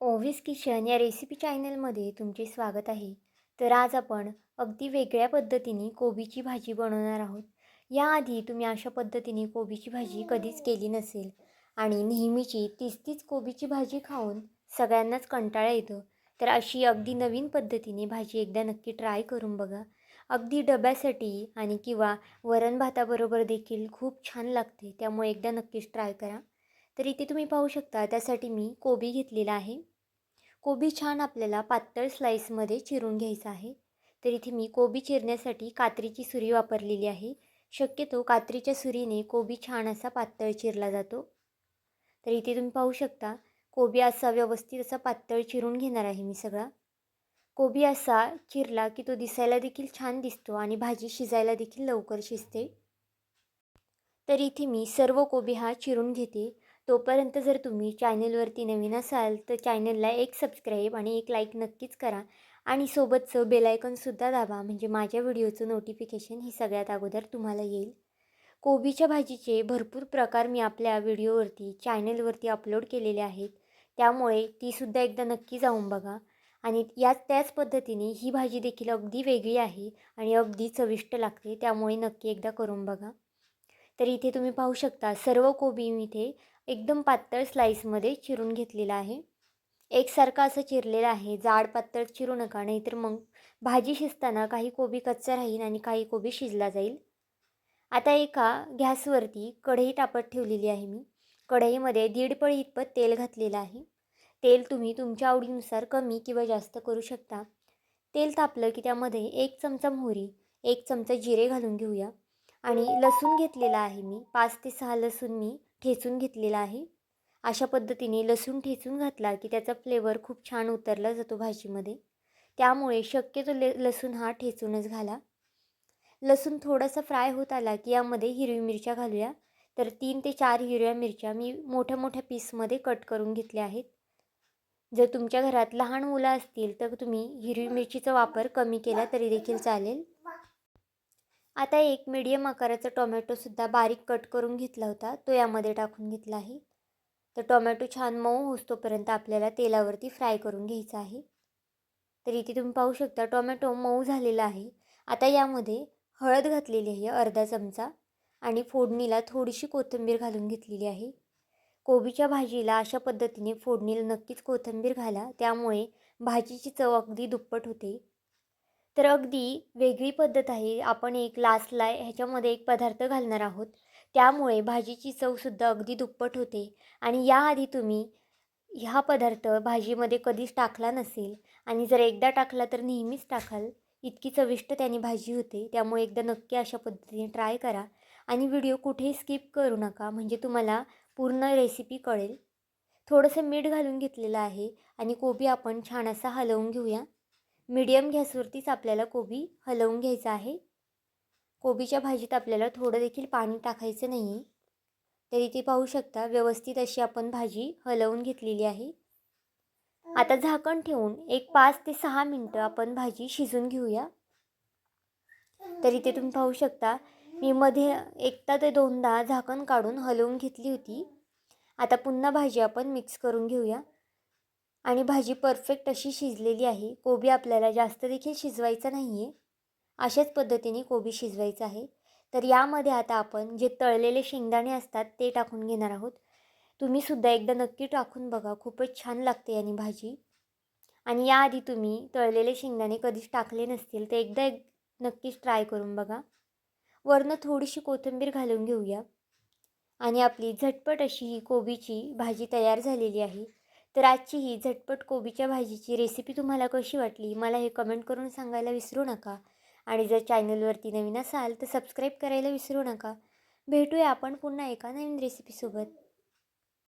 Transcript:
ओव्हिस kitchen या recipe चॅनलमध्ये तुमचे स्वागत आहे. तर आज आपण अगदी वेगळ्या पद्धतीने कोबीची भाजी बनवणार आहोत. याआधी तुम्ही अशा पद्धतीने कोबीची भाजी कधीच केली नसेल आणि नेहमीची तीच तीच कोबीची भाजी खाऊन सगळ्यांनाच कंटाळा येतो तर अशी अगदी नवीन पद्धतीने भाजी एकदा नक्की ट्राय करून बघा. अगदी डब्यासाठी आणि किंवा वरण भाताबरोबर देखील खूप छान लागते त्यामुळे एकदा नक्कीच ट्राय करा. तर इथे तुम्ही पाहू शकता. त्यासाठी मी कोबी घेतलेला आहे. कोबी छान आपल्याला पातळ स्लाईसमध्ये चिरून घ्यायचा आहे. तर इथे मी कोबी चिरण्यासाठी कात्रीची सुरी वापरलेली आहे. शक्यतो कात्रीच्या सुरीने कोबी छान असा पातळ चिरला जातो. तर इथे तुम्ही पाहू शकता कोबी असा व्यवस्थित असा पातळ चिरून घेणार आहे मी सगळा. कोबी असा चिरला की तो दिसायला देखील छान दिसतो आणि भाजी शिजायला देखील लवकर शिजते. तर इथे मी सर्व कोबी हा चिरून घेते. तोपर्यंत जर तुम्ही चॅनलवरती नवीन असाल तर चॅनलला एक सबस्क्राईब आणि एक लाईक नक्कीच करा. आणि सोबतचं बेलायकनसुद्धा दाबा म्हणजे माझ्या व्हिडिओचं नोटिफिकेशन हे सगळ्यात अगोदर तुम्हाला येईल. कोबीच्या भाजीचे भरपूर प्रकार मी आपल्या व्हिडिओवरती चॅनलवरती अपलोड केलेले आहेत. त्यामुळे तीसुद्धा एकदा नक्की जाऊन बघा. आणि याच त्याच पद्धतीने ही भाजी देखील अगदी वेगळी आहे आणि अगदी चविष्ट लागते त्यामुळे नक्की एकदा करून बघा. तर इथे तुम्ही पाहू शकता सर्व कोबी मी इथे एकदम पातळ स्लाईसमध्ये चिरून घेतलेला आहे. एकसारखं असं चिरलेलं आहे. जाड पातळ चिरू नका नाहीतर मग भाजी शिजताना काही कोबी कच्चा राहील आणि काही कोबी शिजला जाईल. आता एका गॅसवरती कढई तापत ठेवलेली आहे मी. कढईमध्ये दीड पळी इतपत तेल घातलेलं आहे. तेल तुम्ही तुमच्या आवडीनुसार कमी किंवा जास्त करू शकता. तेल तापलं की त्यामध्ये एक चमचा मोहरी एक चमचा जिरे घालून घेऊया. आणि लसूण घेतलेला आहे मी. पाच ते सहा लसूण मी ठेचून घेतलेला आहे. अशा पद्धतीने लसूण ठेचून घातला की त्याचा फ्लेवर खूप छान उतरला जातो भाजीमध्ये. त्यामुळे शक्यतो ले लसूण हा ठेचूनच घाला. लसूण थोडासा फ्राय होत आला की यामध्ये हिरवी मिरच्या घालूया. तर तीन ते चार हिरव्या मिरच्या मी मोठ्या मोठ्या पीसमध्ये कट करून घेतल्या आहेत. जर तुमच्या घरात लहान मुलं असतील तर तुम्ही हिरवी मिरचीचा वापर कमी केला तरी देखील चालेल. आता एक मीडियम आकाराचा टोमॅटोसुद्धा बारीक कट करून घेतला होता. तो यामध्ये टाकून घेतला आहे. तर टोमॅटो छान मऊ होतोपर्यंत आपल्याला तेलावरती फ्राय करून घ्यायचा आहे. तर इथे तुम्ही पाहू शकता टोमॅटो मऊ झालेला आहे. आता यामध्ये हळद घातलेली आहे अर्धा चमचा. आणि फोडणीला थोडीशी कोथिंबीर घालून घेतलेली आहे. कोबीच्या भाजीला अशा पद्धतीने फोडणीला नक्कीच कोथिंबीर घाला. त्यामुळे भाजीची चव अगदी दुप्पट होते. तर अगदी वेगळी पद्धत आहे. आपण एक लास्टला ह्याच्यामध्ये एक पदार्थ घालणार आहोत. त्यामुळे भाजीची चवसुद्धा अगदी दुप्पट होते. आणि याआधी तुम्ही ह्या पदार्थ भाजीमध्ये कधीच टाकला नसेल आणि जर एकदा टाकला तर नेहमीच टाकाल. इतकी चविष्ट त्याने भाजी होते. त्यामुळे एकदा नक्की अशा पद्धतीने ट्राय करा. आणि व्हिडिओ कुठेही स्किप करू नका. म्हणजे तुम्हाला पूर्ण रेसिपी कळेल. थोडंसं मीठ घालून घेतलेलं आहे. आणि कोबी आपण छान असा हलवून घेऊया. मीडियम गॅसवरतीच आपल्याला कोबी हलवून घ्यायचा आहे. कोबीच्या भाजीत आपल्याला थोडं देखील पाणी टाकायचं नाही तरी ते पाहू शकता व्यवस्थित अशी आपण भाजी हलवून घेतलेली आहे. आता झाकण ठेवून एक पाच ते सहा मिनटं आपण भाजी शिजून घेऊया. तरी ते तुम्ही पाहू शकता मी मध्ये एकदा ते दोनदा झाकण काढून हलवून घेतली होती. आता पुन्हा भाजी आपण मिक्स करून घेऊया. आणि भाजी परफेक्ट अशी शिजलेली आहे. कोबी आपल्याला जास्त देखील शिजवायचा नाही आहे अशाच पद्धतीने कोबी शिजवायचं आहे. तर यामध्ये आता आपण जे तळलेले शेंगदाणे असतात ते टाकून घेणार आहोत. तुम्हीसुद्धा एकदा नक्की टाकून बघा. खूपच छान लागते याने भाजी. आणि याआधी तुम्ही तळलेले शेंगदाणे कधीच टाकले नसतील तर एकदा एक नक्कीच ट्राय करून बघा. वरनं थोडीशी कोथिंबीर घालून घेऊया. आणि आपली झटपट अशी ही कोबीची भाजी तयार झालेली आहे. तर आजची ही झटपट कोबीच्या भाजीची रेसिपी तुम्हाला कशी वाटली मला हे कमेंट करून सांगायला विसरू नका. आणि जर चॅनलवरती नवीन असाल तर सबस्क्राईब करायला विसरू नका. भेटूया आपण पुन्हा एका नवीन रेसिपीसोबत